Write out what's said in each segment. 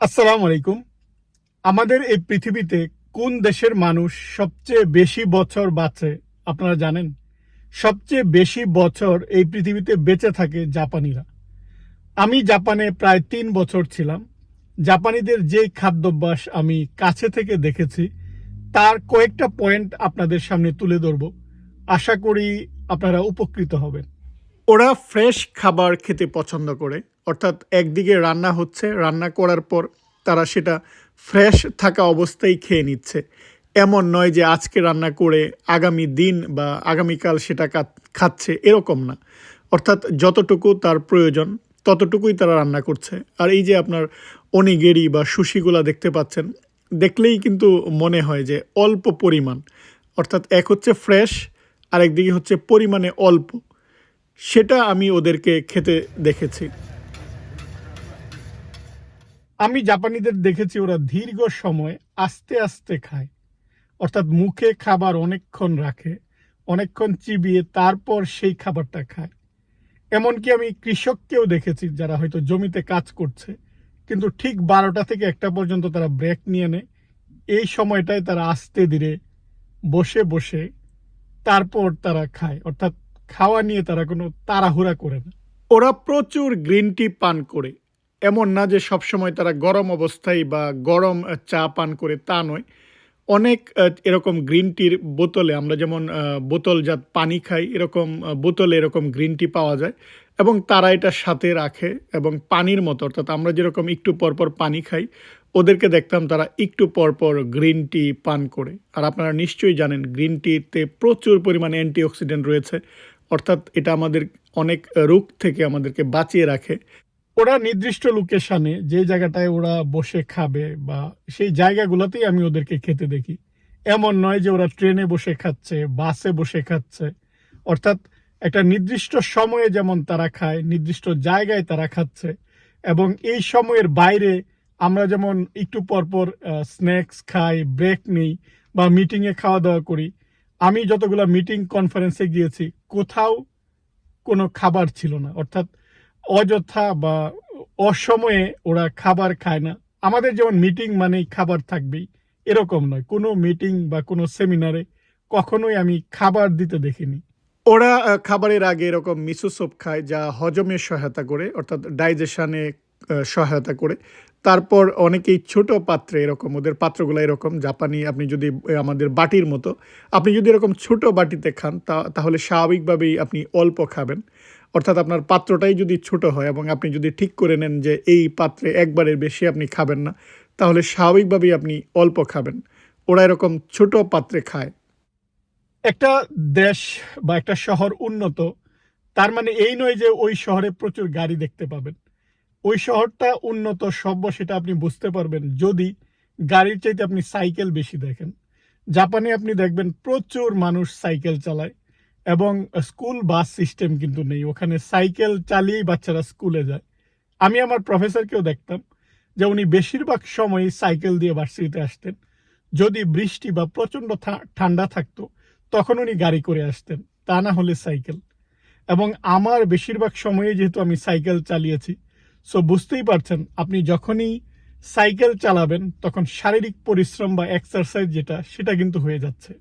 আসসালামু আলাইকুম। আমাদের এই পৃথিবীতে কোন দেশের মানুষ সবচেয়ে বেশি বছর বাঁচে আপনারা জানেন? সবচেয়ে বেশি বছর এই পৃথিবীতে বেঁচে থাকে জাপানিরা। আমি জাপানে প্রায় তিন বছর ছিলাম। জাপানিদের যে খাদ্যাভ্যাস আমি কাছে থেকে দেখেছি, তার কয়েকটা পয়েন্ট আপনাদের সামনে তুলে ধরব। আশা করি আপনারা উপকৃত হবেন। ওরা ফ্রেশ খাবার খেতে পছন্দ করে। অর্থাৎ একদিকে রান্না হচ্ছে, রান্না করার পর তারা সেটা ফ্রেশ থাকা অবস্থায় খেয়ে নিচ্ছে। এমন নয় যে আজকে রান্না করে আগামী দিন বা আগামীকাল সেটা খাচ্ছে, এরকম না। অর্থাৎ যতটুকু তার প্রয়োজন, ততটুকুই তারা রান্না করছে। আর এই যে আপনার অনিগেরি বা সুশিগুলা দেখতে পাচ্ছেন, দেখলেই কিন্তু মনে হয় যে অল্প পরিমাণ। অর্থাৎ এক হচ্ছে ফ্রেশ আর একদিকে হচ্ছে পরিমাণে অল্প। সেটা আমি ওদেরকে খেতে দেখেছি। আমি জাপানিদের দেখেছি, ওরা দীর্ঘ সময় আস্তে আস্তে খায়। অর্থাৎ মুখে খাবার অনেকক্ষণ রাখে, অনেকক্ষণ চিবিয়ে তারপর সেই খাবারটা খায়। এমনকি আমি কৃষককেও দেখেছি যারা হয়তো জমিতে কাজ করছে, কিন্তু ঠিক বারোটা থেকে একটা পর্যন্ত তারা ব্রেক নিয়ে নেয়। এই সময়টায় তারা আস্তে ধীরে বসে বসে তারপর তারা খায়। অর্থাৎ খাওয়া নিয়ে তারা কোনো তাড়াহুড়া করে না। ওরা প্রচুর গ্রিন টি পান করে। এমন না যে সবসময় তারা গরম অবস্থায় বা গরম চা পান করে তা নয়। অনেক এরকম গ্রিন টির বোতলে আমরা যেমন বোতলজাত পানি খাই, এরকম বোতলে এরকম গ্রিন টি পাওয়া যায় এবং তারা এটা সাথে রাখে এবং পানির মতো। অর্থাৎ আমরা যেরকম একটু পর পর পানি খাই, ওদেরকে দেখতাম তারা একটু পর পর গ্রিন টি পান করে। আর আপনারা নিশ্চয়ই জানেন, গ্রিন টিতে প্রচুর পরিমাণে অ্যান্টিঅক্সিডেন্ট রয়েছে। অর্থাৎ এটা আমাদের অনেক রোগ থেকে আমাদেরকে বাঁচিয়ে রাখে। ওরা নির্দিষ্ট লোকেশনে যে জায়গাটায় ওরা বসে খাবে বা সেই জায়গাগুলোতেই আমি ওদেরকে খেতে দেখি। এমন নয় যে ওরা ট্রেনে বসে খাচ্ছে, বাসে বসে খাচ্ছে। অর্থাৎ একটা নির্দিষ্ট সময়ে যেমন তারা খায়, নির্দিষ্ট জায়গায় তারা খাচ্ছে এবং এই সময়ের বাইরে আমরা যেমন একটু পরপর স্ন্যাক্স খাই ব্রেক নিই বা মিটিংয়ে খাওয়া দাওয়া করি আমি যতগুলো মিটিং কনফারেন্সে গিয়েছি, কোথাও কোনো খাবার ছিল না। অর্থাৎ অযথা বা অসময়ে ওরা খাবার খায় না। আমাদের যেমন মিটিং মানেই খাবার থাকবেই, এরকম নয়। কোনো মিটিং বা কোনো সেমিনারে কখনোই আমি খাবার দিতে দেখিনি। ওরা খাবারের আগে এরকম মিসো স্যুপ খায় যা হজমে সহায়তা করে, অর্থাৎ ডাইজেশনে সহায়তা করে। তারপর অনেকেই ছোট পাত্রে এরকম, ওদের পাত্রগুলো এরকম, জাপানি, আপনি যদি আমাদের বাটির মতো, আপনি যদি এরকম ছোট বাটিতে খান, তা, তাহলে স্বাভাবিকভাবেই আপনি অল্প খাবেন। অর্থাৎ আপনার পাত্রটাই যদি ছোট হয় এবং আপনি যদি ঠিক করে নেন যে এই পাত্রে একবারের বেশি আপনি খাবেন না, তাহলে স্বাভাবিকভাবেই আপনি অল্প খাবেন। ওরা এরকম ছোট পাত্রে খায়। একটা দেশ বা একটা শহর উন্নত, তার মানে এই নয় যে ওই শহরে প্রচুর গাড়ি দেখতে পাবেন। ওই শহরটা উন্নত সভ্য সেটা আপনি বুঝতে পারবেন যদি গাড়ির চাইতে আপনি সাইকেল বেশি দেখেন। জাপানে আপনি দেখবেন প্রচুর মানুষ সাইকেল চালায় এবং স্কুল বাস সিস্টেম কিন্তু নেই। ওখানে সাইকেল চালিয়েই বাচ্চারা স্কুলে যায়। আমি আমার প্রফেসরকেও দেখতাম যে উনি বেশিরভাগ সময়ই সাইকেল দিয়ে ভার্সিটিতে আসতেন। যদি বৃষ্টি বা প্রচণ্ড ঠান্ডা থাকতো, তখন উনি গাড়ি করে আসতেন। তা না হলে সাইকেল। এবং আমার বেশিরভাগ সময়ে যেহেতু আমি সাইকেল চালিয়েছি সো বুঝতেই পারছেন, আপনি যখনই সাইকেল চালাবেন, তখন শারীরিক পরিশ্রম বা এক্সারসাইজ যেটা, সেটা কিন্তু হয়ে যাচ্ছে।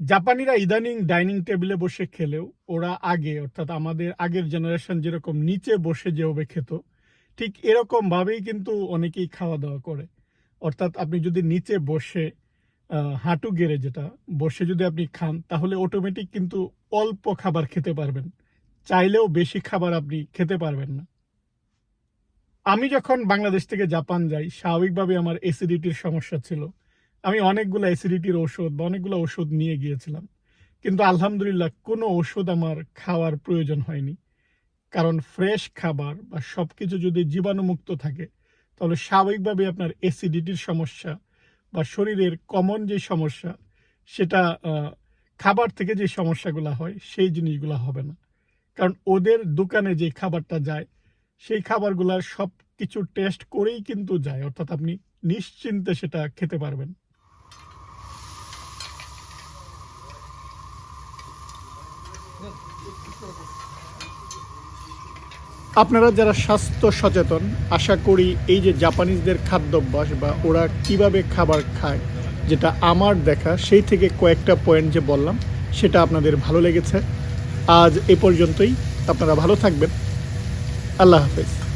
জাপানিরা ইদানিং ডাইনিং টেবিলে বসে খেলেও, ওরা আগে, অর্থাৎ আমাদের আগের জেনারেশন যেরকম নিচে বসে যেভাবে খেত, ঠিক এরকম ভাবেই কিন্তু অনেকেই খাওয়া দাওয়া করে। অর্থাৎ আপনি যদি নিচে বসে হাঁটু গেড়ে যেটা, বসে যদি আপনি খান, তাহলে অটোমেটিক কিন্তু অল্প খাবার খেতে পারবেন। চাইলেও বেশি খাবার আপনি খেতে পারবেন না। আমি যখন বাংলাদেশ থেকে জাপান যাই স্বাভাবিকভাবে আমার অ্যাসিডিটির সমস্যা ছিল। আমি অনেকগুলো অ্যাসিডিটির ওষুধ বা অনেকগুলো ওষুধ নিয়ে গিয়েছিলাম। কিন্তু আলহামদুলিল্লাহ কোনো ওষুধ আমার খাওয়ার প্রয়োজন হয়নি। কারণ ফ্রেশ খাবার বা সব কিছু যদি জীবাণুমুক্ত থাকে, তাহলে স্বাভাবিকভাবে আপনার অ্যাসিডিটির সমস্যা বা শরীরের কমন যে সমস্যা, সেটা খাবার থেকে যে সমস্যাগুলো হয়, সেই জিনিসগুলো হবে না। কারণ ওদের দোকানে যে খাবারটা যায়, সেই খাবারগুলার সব কিছু টেস্ট করেই কিন্তু যায়। অর্থাৎ আপনি নিশ্চিন্তে সেটা খেতে পারবেন। আপনারা যারা স্বাস্থ্য সচেতন, আশা করি এই যে জাপানিজদের খাদ্যাভ্যাস বা ওরা কীভাবে খাবার খায়, যেটা আমার দেখা, সেই থেকে কয়েকটা পয়েন্ট যে বললাম, সেটা আপনাদের ভালো লেগেছে। আজ এ পর্যন্তই। আপনারা ভালো থাকবেন। আল্লাহ হাফেজ।